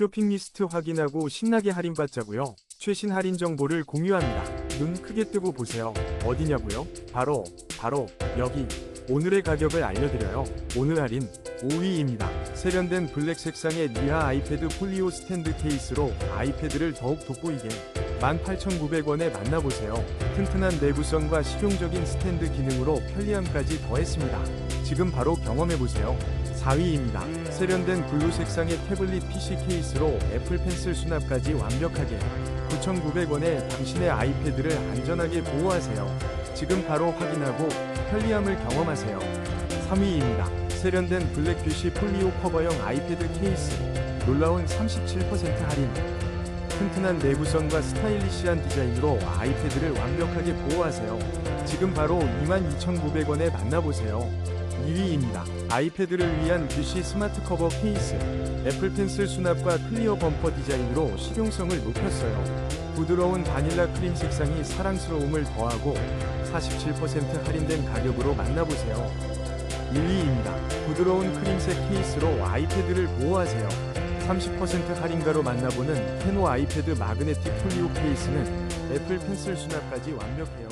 쇼핑 리스트 확인하고 신나게 할인받자고요. 최신 할인 정보를 공유합니다. 눈 크게 뜨고 보세요. 어디냐고요? 바로 바로 여기. 오늘의 가격을 알려드려요. 오늘 할인 5위입니다. 세련된 블랙 색상의 니아 아이패드 폴리오 스탠드 케이스로 아이패드를 더욱 돋보이게 18,900원에 만나보세요. 튼튼한 내구성과 실용적인 스탠드 기능으로 편리함까지 더했습니다. 지금 바로 경험해보세요. 4위입니다. 세련된 블루 색상의 태블릿 PC 케이스로 애플 펜슬 수납까지 완벽하게 9,900원에 당신의 아이패드를 안전하게 보호하세요. 지금 바로 확인하고 편리함을 경험하세요. 3위입니다. 세련된 블랙 뷰시 폴리오 커버형 아이패드 케이스 놀라운 37% 할인 튼튼한 내구성과 스타일리시한 디자인으로 아이패드를 완벽하게 보호하세요. 지금 바로 22,900원에 만나보세요. 2위입니다. 아이패드를 위한 뷰시 스마트 커버 케이스. 애플 펜슬 수납과 클리어 범퍼 디자인으로 실용성을 높였어요. 부드러운 바닐라 크림 색상이 사랑스러움을 더하고 47% 할인된 가격으로 만나보세요. 1위입니다. 부드러운 크림색 케이스로 아이패드를 보호하세요. 30% 할인가로 만나보는 캐노 아이패드 마그네틱 폴리오 케이스는 애플 펜슬 수납까지 완벽해요.